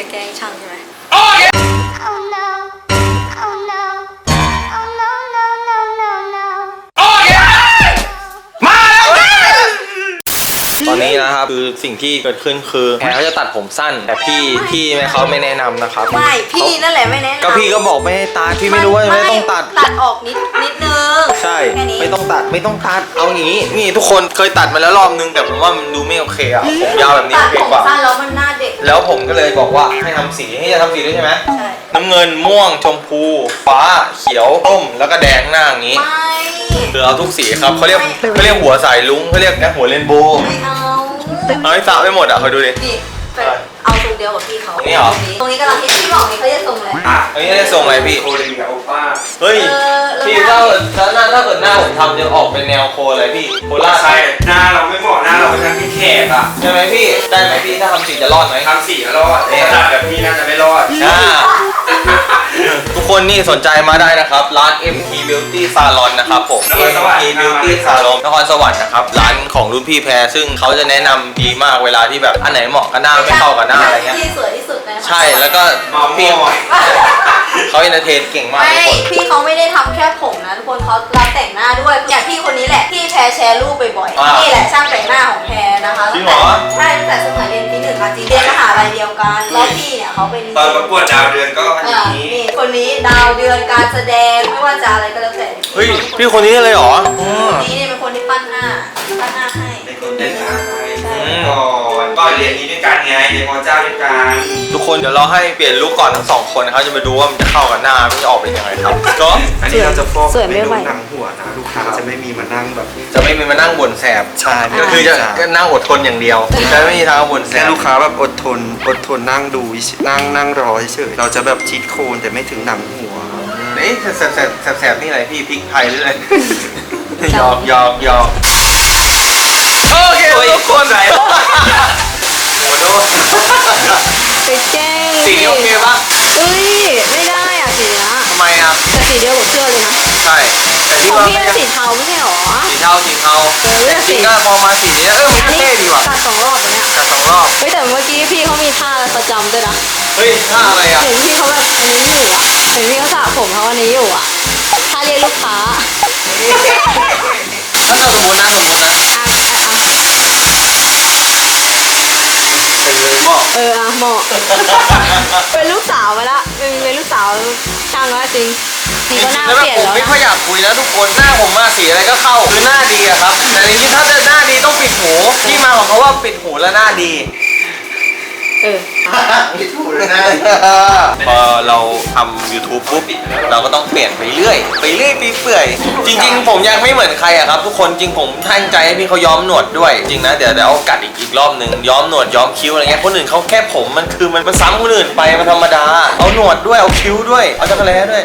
จะแกล้งช่างใช่ไหม Oh no. Oh no. Oh no, no, no, no, no. ตอนนี้นะครับคือสิ่งที่เกิดขึ้นคือแพรเขาจะตัดผมสั้น แต่พี่พี่เขาไม่แนะนำนะครับไม่ พี่นั่นแหละไม่แนะนำก็พี่ก็บอกไม่ให้ตัดพี่ไม่รู้ว่าไม่ต้องตัด ตัดออกนิดนิดนึงใช่ แค่นี้ไม่ต้องตัดไม่ต้องตัดเอาอย่างนี้ นี่ทุกคนเคยตัดมาแล้วรอบนึงแต่ผมว่ามันดูไม่โอเคอะผมยาวแบบนี้ตัโอดเคผมกว่า สั้นแล้วมันหน้าเด็ก แล้วผมก็เลยบอกว่าให้ทำสีให้จะทำสีด้วยใช่ไหมใช่น้ำเงินม่วงชมพูฟ้าเขียวส้มแล้วก็แดงหน้าอย่างนี้ไม่คือเอาทุกสีครับเขาเรียกไม่เขาเรียกหัวสายลุ้งเขาเรียกนะหัวเรนโบว์ไม่เอาเอาให้สระไปหมดอะคอยดูดิ นี่เอาทรงเดียวกับพี่เขาตรงนี้เหรอ ตรงนี้กำลังที่พี่บอกนี่เขาจะทรงอะไรอะอันนี้ได้ทรงอะไรพี่ โคเรียโอป้าเฮ้ย เออแล้วพี่ถ้าเกิดถ้าหน้าถ้าเกิดหน้าผมทำจะออกเป็นแนวโคอะไรพี่ โคล่าใช่หน้าเราไม่เหมาะ อะใช่ไหมพี่ ได้ไหมพี่ถ้าทำสีจะรอดไหมทำสีแล้วรอดแต่ถ้าแบบนี้น่าจะไม่รอดอ่าทุกคนนี่สนใจมาได้นะครับ ร้าน MT Beauty Salon นะครับผมนครสวรรค์ MT Beauty Salon นครสวรรค์นะครับ ร้านของรุ่นพี่แพร ซึ่งเขาจะแนะนำดีมากเวลาที่แบบอันไหนเหมาะกับหน้าไม่เข้ากับหน้าอะไรเงี้ย ที่สวยที่สุดในใช่แล้วก็มอมพี่มอยเขาเอนเตอร์เทนเก่งมากไม่ทุกคน พี่เขาไม่ได้ทำแค่ผมนะทุกคนเขารับแต่งหน้าด้วยอย่างพี่คนนี้แหละที่แพรแชร์รูปบ่อยอ่า ๆนี่แหละช่าง ริงเหรอ ใช่ตั้งแต่สมัยเรียนปีหนึ่งมาจริงเรียนมหาลัยเดียวกันแล้วพี่เนี่ยเขาเป็นตอนประกวดดาวเดือนก็อันอ่านี้ นี่คนนี้ดาวเดือนการแสดงไม่ว่าจะอะไรก็แล้วแต่เฮ้ยพี่คนนี้เลยเหรออืมคนนี้เนี่ยเป็นคนที่ปั้นหน้า เรียนนี้ด้วยกันไงเรียนมอเจ้าด้วยกันทุกคนเดี๋ยวเราให้เปลี่ยนลุคก่อนทั้งสองคนนะครับจะมาดูว่ามันจะเข้ากับหน้ามันจะออกเป็นยังไงครับก็อันนี้เราจะฟอกสวยไม่ไหวดูหนังหัวนะลูกค้าจะไม่มีมานั่งแบบจะไม่มีมานั่งบ่นแสบใช่ก็คือจะก็นั่งอดทนอย่างเดียวจะไม่มีทางบ่นแสแค่บลูกค้าแบบอดทนอดทนนั่งดูนั่งนั่งรอเฉยๆเราจะแบบชิดโคนแต่ไม่ถึงหนังหัวนี่แสบแสบแสบแสบนี่อะไรพี่พริกไทยหรืออะไรหยอกหยอกหยอกโอเคทุกคนไหน โอ้โหไปแกล้งสีนี้โอเคปะเอ้ยไม่ได้อะสีเนี้ยทำไมอะแต่สีเดียวกับเสื้อเลยนะใช่แต่ที่ของว่าพี่ไม่เป็นสีเทาไม่ใช่หรอ สีเทาสีเทาเออเลือกจสีริงก็มองมาสีนี้เออมันก็เท่ดีว่ะตัดสองรอบแล้วเนี่ยกัดสองรอบเฮ้ยแต่เมื่อกี้พี่เขามีท่าประจำด้วยนะเฮ้ยท่าอะไรอะ เห็นพี่เขาแบบอันนี้ เอออะเหมาะ เป็นลูกสาวไปละเป็นเป็นลูกสาวช่างแล้วจริงนี่ก็หน้าแล้วเปแบบลี่ยนผมแล้วไม่ค่อยนะอยากคุยนะทุกคนหน้าผมมาสีอะไรก็เข้าคือหน้าดีอะครับ แต่จริงๆถ้าจะหน้าดีต้องปิดหูที่มาของเขาว่าปิดหูแล้วหน้าดี เอออะไม่ถูกเลย นะพอเราทำ YouTube ปุ๊บเราก็ต้องเปลี่ยนไปเรื่อย ไปเรื่อยไปเปื่อย จริง ๆ ผมยังไม่เหมือนใครอะครับ ทุกคนจริงผมตั้งใจให้พี่เขาย้อมหนวดด้วย จริงนะเดี๋ยวเดี๋ยวเอากัดอีกอีกรอบหนึ่งย้อมหนวดย้อมคิ้วอะไรเงี้ยคนอื่นเขาแค่ผมมันคือมันมันซ้ำคนอื่นไปมันธรรมดา เอาหนวดด้วยเอาคิ้วด้วยเอาจักรแล้ด้วย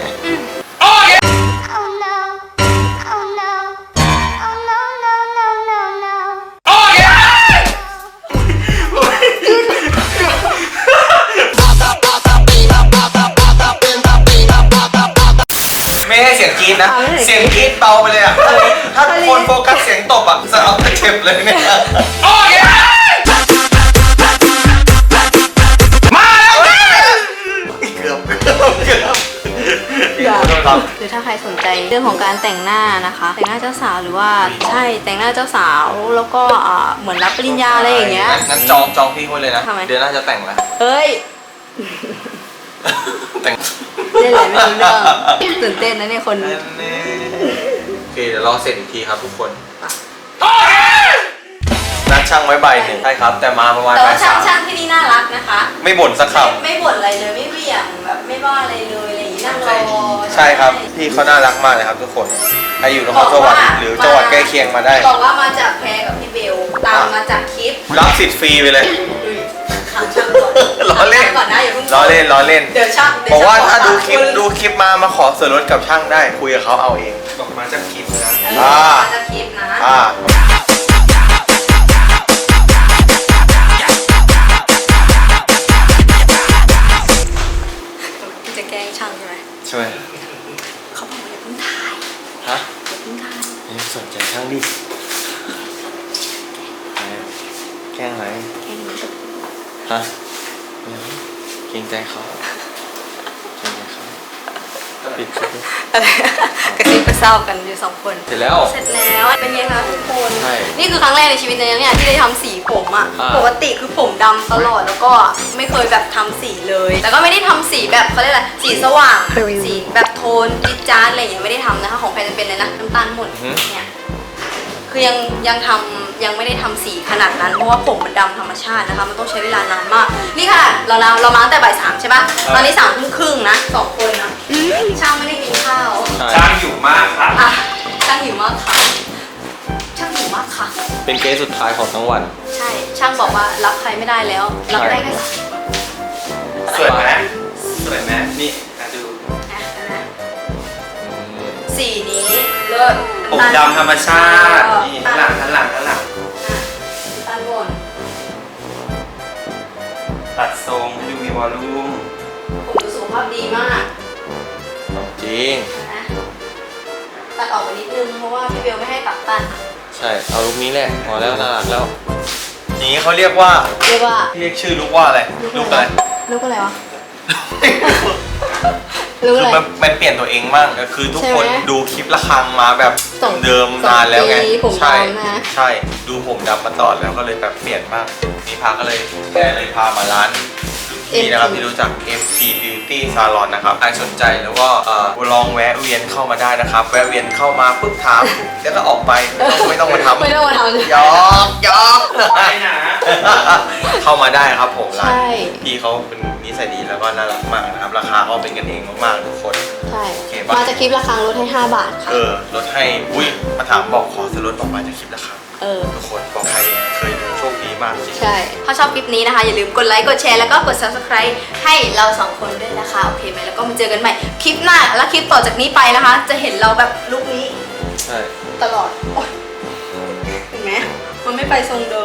โอเค รี๊ดนะ เอาไม่ให้เสีเสียยงงกกรี๊รี๊ดดเบาไปเลยอะถ้าทุกคนโฟกัสเสียงตบอะจะเอาไปเจ็บเลยเนี่ยโอเคมาแล้วเกือบเกือบเกือบขอโทษครับ หรือถ้าใครสนใจเรื่องของการแต่งหน้านะคะ แต่งหน้าเจ้าสาวหรือว่าใช่แต่งหน้าเจ้าสาวแล้วก็อ่าเหมือนรับปริญญาอะไรอย่างเงี้ย งั้นจองจองพี่ไว้เลยนะ ทำไม เดือนหน้าจะแต่งแล้ว เฮ้ย แต่ง เล่นอะไรไม่รู้เรื่องตื่นเต้นนะเนี่ยคนโอเคเดี๋ยวรอเสร็จอีกทีครับทุกคนนัดช่างไว้ใบหนึ่งใช่ครับ แต่มาประมาณแต่บ่าว่ายช่าสางมช่างที่นี่น่ารักนะคะ ไม่บ่นสักคไม่ไม่บ่นอะไรเลยไม่เบี่ยงแบบไม่ว่าอะไรเลยอะไรอย่างงี้นั่งรอำใช่ครับพี่เขาน่ารักมากเลยครับทุกคนใครอยู่นครสวรรค์หรือจังหวัดใกล้เคียงมาได้ บอกว่ามาจากแพรกับพี่เบลตามมาจากคลิปรับสิทธิ์ฟรีไปเลย ถามช่างก่อนล้อเล่นถามช่างก่อนนะอย่าเพิ่งล้อเล่นล้อเล่น เดี๋ยวช่างเดี๋บยอกว่าช่งถ้าดูขอคลิปตังดูคลิปมามาขอส่วนลดกับช่างได้คุยกับเขาเอาเอง บอกมาจากคลิปนะเอออ่ามาจากคลิปนะอ่า จะแกล้งช่างใช่ไหมช่วยเขาบอกอย่าเพิ่งถ่ายฮะอย่าเพิ่งถ่ายไม่สนใจช่างดิแกล้งอะไรแกล้งมัน ฮะแกกรงใจเขาเกรงใจเขาปิดคลิปด้วยอะไรกระซิบกระเซากันอยู่สองคน เสร็จแล้ว เสร็จแล้วเป็นไงคะทุกคนใช่นี่คือครั้งแรกในชีวิตเลยนะเนี่ยที่ได้ทำสีผมอะอ่า ปกติคือผมดำตลอดแล้วก็ไม่เคยแบบทำสีเลย แต่ก็ไม่ได้ทำสีแบบเขาเรียกอะไรสีสว่างสีแบบโทนจิ๊ดจ๊าดอะไรอย่างเงี้ยไม่ได้ทำนะคะของแพนจะเป็นเลยนะน้ำตาลหมดเนี่ย คือยังยังทำยังไม่ได้ทำสีขนาดนั้น เพราะว่าผมมันดำธรรมชาตินะคะ มันต้องใช้เวลานานมาก นี่ค่ะ เราเราเรามาตั้งแต่บ่ายสามใช่ปะตอนนี้สามทุ่มครึ่งนะสองคนนะช่างไม่ได้กินข้าว ใช่จ้างอยู่มากค่ะอะ ช่างหิวมากค่ะ ช่างหิวมากค่ะ เป็นเกสสุดท้ายของทั้งวัน ใช่ ช่างบอกว่ารับใครไม่ได้แล้ว รับได้แค่สาม สวยไหม ผมดำธรรมชาติ นี่ข้างหลังข้างหลังข้างหลังตันบนตัดทรงให้ดูมีวอลลุ่มผมดูสุขภาพดีมากจริง นะตัดออกไปนิดนึงเพราะว่าพี่เบลไม่ให้ตัดตันใช่ เอาลุคนี้แหละพอแล้วน่ารักแล้วอย่างนี้เขาเรียกว่าเรียกว่าเรียกชื่อลุกว่าอะไรลุกอะไร ลูกอะไรวะ ลูกคืออะไรมันมันเปลี่ยนตัวเองบ้างก็คือทุกคนใช่ไหมดูคลิประคังมาแบบสองเดิมสองนานแล้วไงปีผมใช่ดำนะ ใช่ดูผมดำมาตลอดแล้วก็เลยแบบเปลี่ยนบ้างนี่พาก็เลยแกเลยพามาร้านนี่นะครับที่รู้จัก FP Beauty Salon นะครับใครสนใจแล้วก็เอ่อลองแวะเวียนเข้ามาได้นะครับ แวะเวียนเข้ามาปุ๊บถามแล้วก็ออกไปไม่ต้องไม่ต้องมาทำไม่ต้องมาทำ หยอกหยอกไม่นะเข้ามาได้ครับผมร้านใช่ พี่เขาเป็นนิ สัยดีแล้วก็น่ารักมากนะครับ ราคาเขาเป็นกันเองมากๆทุกคน ใช่ โอเคปะ มาจากคลิประคังลดให้ 5 บาทค่ะ เออลดให้อุ้ยมาถามบอกขอซื้อรถออกมาจากคลิปราคาเออ ทุกคนบอกใครเคยดูโชคดีมากจริง ใช่ ถ้าชอบคลิปนี้นะคะ อย่าลืมกดไลค์ กดแชร์ แล้วก็กด subscribe ให้เราสองคนด้วยนะคะ โอเคไหมแล้วก็มาเจอกันใหม่ คลิปหน้า และคลิปต่อจากนี้ไปนะคะ จะเห็นเราแบบลุคนี้ใช่ ตลอดโอ๊ยเห็นไหมมันไม่ไปทรงเดิมแล้วเนี่ย